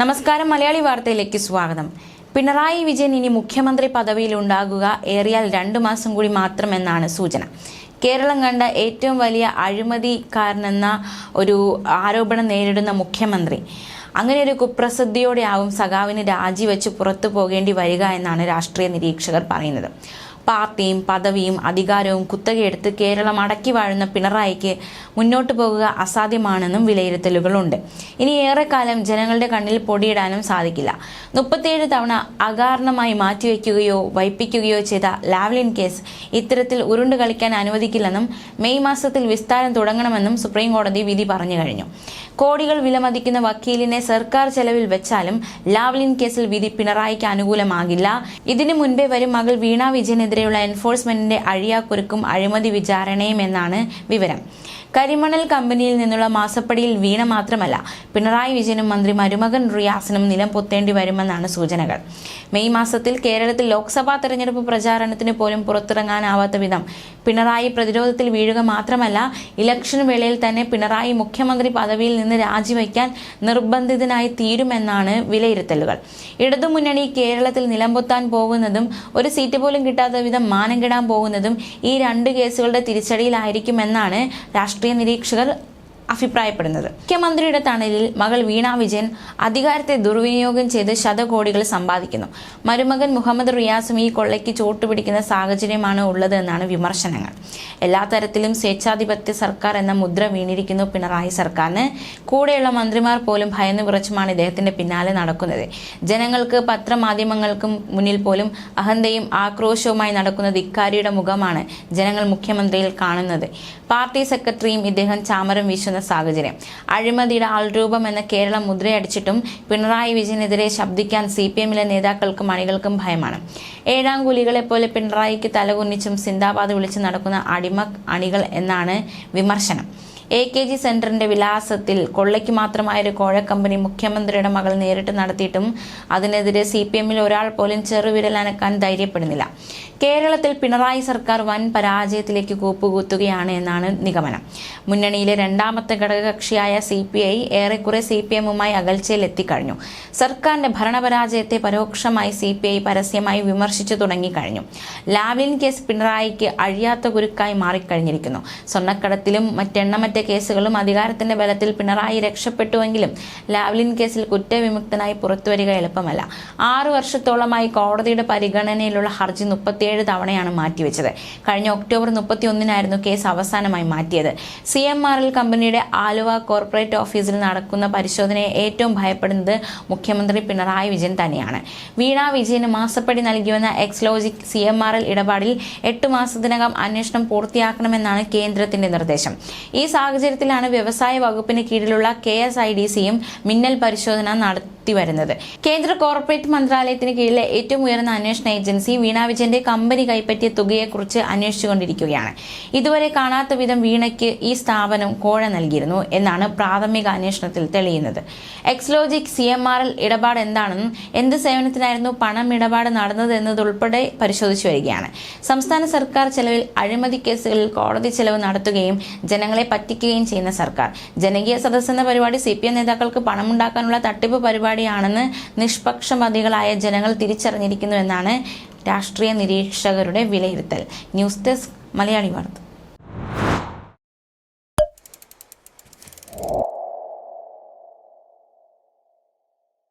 നമസ്കാരം മലയാളി വാർത്തയിലേക്ക് സ്വാഗതം. പിണറായി വിജയൻ ഇനി മുഖ്യമന്ത്രി പദവിയിൽ ഉണ്ടാകുക ഏറിയാൽ രണ്ടു മാസം കൂടി മാത്രമെന്നാണ് സൂചന. കേരളം കണ്ട ഏറ്റവും വലിയ അഴിമതിക്കാരനെന്ന ഒരു ആരോപണം നേരിടുന്ന മുഖ്യമന്ത്രി. അങ്ങനെ ഒരു കുപ്രസിദ്ധിയോടെയാവും സഖാവിന് രാജിവെച്ച് പുറത്തു പോകേണ്ടി വരിക എന്നാണ് രാഷ്ട്രീയ നിരീക്ഷകർ പറയുന്നത്. പാർട്ടിയും പദവിയും അധികാരവും കുത്തകയെടുത്ത് കേരളം അടക്കി വാഴുന്ന പിണറായിക്ക് മുന്നോട്ടു പോകുക അസാധ്യമാണെന്നും വിലയിരുത്തലുകളുണ്ട്. ഇനി ഏറെക്കാലം ജനങ്ങളുടെ കണ്ണിൽ പൊടിയിടാനും സാധിക്കില്ല. മുപ്പത്തിയേഴ് തവണ അകാരണമായി മാറ്റിവെക്കുകയോ വൈപ്പിക്കുകയോ ചെയ്ത ലാവ്ലിൻ കേസ് ഇത്തരത്തിൽ ഉരുണ്ട് കളിക്കാൻ അനുവദിക്കില്ലെന്നും മെയ് മാസത്തിൽ വിസ്താരം തുടങ്ങണമെന്നും സുപ്രീം കോടതി വിധി പറഞ്ഞു കഴിഞ്ഞു. കോടികൾ വിലമതിക്കുന്ന വക്കീലിനെ സർക്കാർ ചെലവിൽ വെച്ചാലും ലാവ്ലിൻ കേസിൽ വിധി പിണറായിക്ക് അനുകൂലമാകില്ല. ഇതിനു മുൻപേ വരും മകൾ വീണ വിജയനെതിരെയുള്ള എൻഫോഴ്സ്മെന്റിന്റെ അഴിയാക്കുരുക്കും അഴിമതി വിചാരണയും എന്നാണ് വിവരം. കരിമണൽ കമ്പനിയിൽ നിന്നുള്ള മാസപ്പടിയിൽ വീണ മാത്രമല്ല പിണറായി വിജയനും മന്ത്രി മരുമകൻ റിയാസിനും നിലം പൊത്തേണ്ടി വരുമെന്നാണ് സൂചനകൾ. മെയ് മാസത്തിൽ കേരളത്തിൽ ലോക്സഭാ തെരഞ്ഞെടുപ്പ് പ്രചാരണത്തിന് പോലും പുറത്തിറങ്ങാനാവാത്ത വിധം പിണറായി പ്രതിരോധത്തിൽ വീഴുക മാത്രമല്ല ഇലക്ഷൻ വേളയിൽ തന്നെ പിണറായി മുഖ്യമന്ത്രി പദവിയിൽ നിന്ന് രാജിവയ്ക്കാൻ നിർബന്ധിതനായി തീരുമെന്നാണ് വിലയിരുത്തലുകൾ. ഇടതുമുന്നണി കേരളത്തിൽ നിലംപൊത്താൻ പോകുന്നതും ഒരു സീറ്റ് പോലും കിട്ടാത്ത വിധം മാനം കെടാൻ പോകുന്നതും ഈ രണ്ട് കേസുകളുടെ തിരിച്ചടിയിലായിരിക്കുമെന്നാണ് രാഷ്ട്രീയ നിരീക്ഷകർ അഭിപ്രായപ്പെടുന്നത്. മുഖ്യമന്ത്രിയുടെ തണലിൽ മകൾ വീണ വിജയൻ അധികാരത്തെ ദുർവിനിയോഗം ചെയ്ത് ശതകോടികൾ സമ്പാദിക്കുന്നു. മരുമകൻ മുഹമ്മദ് റിയാസും ഈ കൊള്ളയ്ക്ക് ചോട്ടുപിടിക്കുന്ന സാഹചര്യമാണ് ഉള്ളത് എന്നാണ് വിമർശനങ്ങൾ. എല്ലാ തരത്തിലും സ്വേച്ഛാധിപത്യ സർക്കാർ എന്ന മുദ്ര വീണിരിക്കുന്നു പിണറായി സർക്കാരിന്. കൂടെയുള്ള മന്ത്രിമാർ പോലും ഭയന്ന് വിറച്ചുമാണ് ഇദ്ദേഹത്തിന്റെ പിന്നാലെ നടക്കുന്നത്. ജനങ്ങൾക്ക് പത്രമാധ്യമങ്ങൾക്കും മുന്നിൽ പോലും അഹന്തയും ആക്രോശവുമായി നടക്കുന്നത് ഇക്കാരിയുടെ മുഖമാണ് ജനങ്ങൾ മുഖ്യമന്ത്രിയിൽ കാണുന്നത്. പാർട്ടി സെക്രട്ടറിയും ഇദ്ദേഹം ചാമരം വീശുന്ന സാഹചര്യം. അഴിമതിയുടെ ആൾരൂപം എന്ന കേരളം മുദ്രയടിച്ചിട്ടും പിണറായി വിജയനെതിരെ ശബ്ദിക്കാൻ സി പി എമ്മിലെ നേതാക്കൾക്കും അണികൾക്കും ഭയമാണ്. ഏഴാം കൂലികളെ പോലെ പിണറായിക്ക് തലകുന്നിച്ചും സിന്ദാബാദ് വിളിച്ച് നടക്കുന്ന അടിമ അണികൾ എന്നാണ് വിമർശനം. എ കെ ജി സെന്ററിന്റെ വിലാസത്തിൽ കൊള്ളയ്ക്ക് മാത്രമായ ഒരു കോഴ കമ്പനി മുഖ്യമന്ത്രിയുടെ മകൾ നേരിട്ട് നടത്തിയിട്ടും അതിനെതിരെ സി പി എമ്മിൽ ഒരാൾ പോലും ചെറുവിരൽ അനക്കാൻ ധൈര്യപ്പെടുന്നില്ല. കേരളത്തിൽ പിണറായി സർക്കാർ വൻ പരാജയത്തിലേക്ക് കൂപ്പുകൂത്തുകയാണ് എന്നാണ് നിഗമനം. മുന്നണിയിലെ രണ്ടാമത്തെ ഘടകകക്ഷിയായ സി പി ഐ ഏറെക്കുറെ സി പി എമ്മുമായി അകൽച്ചയിൽ എത്തിക്കഴിഞ്ഞു സർക്കാരിന്റെ ഭരണപരാജയത്തെ പരോക്ഷമായി സി പി ഐ പരസ്യമായി വിമർശിച്ചു തുടങ്ങിക്കഴിഞ്ഞു. ലാവ്ലിൻ കേസ് പിണറായിക്ക് അഴിയാത്ത കുരുക്കായി മാറിക്കഴിഞ്ഞിരിക്കുന്നു. സ്വർണക്കടത്തിലും മറ്റെണ്ണമറ്റ കേസുകളും അധികാരത്തിന്റെ ബലത്തിൽ പിണറായി രക്ഷപ്പെട്ടുവെങ്കിലും ലാവ്ലിൻ കേസിൽ കുറ്റവിമുക്തനായി പുറത്തുവരിക എളുപ്പമല്ല. ആറു വർഷത്തോളമായി കോടതിയുടെ പരിഗണനയിലുള്ള ഹർജി മുപ്പത്തിയേഴ് തവണയാണ് മാറ്റിവെച്ചത്. കഴിഞ്ഞ ഒക്ടോബർ മുപ്പത്തി ഒന്നിനായിരുന്നു കേസ് അവസാനമായി മാറ്റിയത്. സി എം ആർ എൽ കമ്പനിയുടെ ആലുവ കോർപ്പറേറ്റ് ഓഫീസിൽ നടക്കുന്ന പരിശോധനയെ ഏറ്റവും ഭയപ്പെടുന്നത് മുഖ്യമന്ത്രി പിണറായി വിജയൻ തന്നെയാണ്. വീണ വിജയന് മാസപ്പടി നൽകിവന്ന Exalogic C M R L ഇടപാടിൽ എട്ട് മാസത്തിനകം അന്വേഷണം പൂർത്തിയാക്കണമെന്നാണ് കേന്ദ്രത്തിന്റെ നിർദ്ദേശം. ഈ സാഹചര്യത്തിലാണ് വ്യവസായ വകുപ്പിന് കീഴിലുള്ള കെ എസ് ഐ ഡി സിയും മിന്നൽ പരിശോധന നടത്തിവരുന്നത് കേന്ദ്ര കോർപ്പറേറ്റ് മന്ത്രാലയത്തിന് കീഴിലെ ഏറ്റവും ഉയർന്ന അന്വേഷണ ഏജൻസി വീണ വിജയന്റെ കമ്പനി കൈപ്പറ്റിയ തുകയെക്കുറിച്ച് അന്വേഷിച്ചുകൊണ്ടിരിക്കുകയാണ്. ഇതുവരെ കാണാത്ത വിധം വീണയ്ക്ക് ഈ സ്ഥാപനം കോഴ നൽകിയിരുന്നു എന്നാണ് പ്രാഥമിക അന്വേഷണത്തിൽ തെളിയുന്നത്. Exalogic C M R L ഇടപാട് എന്താണെന്നും എന്ത് സേവനത്തിനായിരുന്നു പണം ഇടപാട് നടന്നത് എന്നതുൾപ്പെടെ പരിശോധിച്ചു വരികയാണ്. സംസ്ഥാന സർക്കാർ ചെലവിൽ അഴിമതി കേസുകളിൽ കോടതി ചെലവ് നടത്തുകയും ജനങ്ങളെ പറ്റിക്കുകയും ചെയ്യുന്ന സർക്കാർ. ജനകീയ സദസ് എന്ന പരിപാടി സി പി എം നേതാക്കൾക്ക് പണമുണ്ടാക്കാനുള്ള തട്ടിപ്പ് പരിപാടിയാണെന്ന് നിഷ്പക്ഷമതികളായ ജനങ്ങൾ തിരിച്ചറിഞ്ഞിരിക്കുന്നുവെന്നാണ് രാഷ്ട്രീയ നിരീക്ഷകരുടെ വിലയിരുത്തൽ. ന്യൂസ് ഡെസ്ക് മലയാളി വാർത്ത.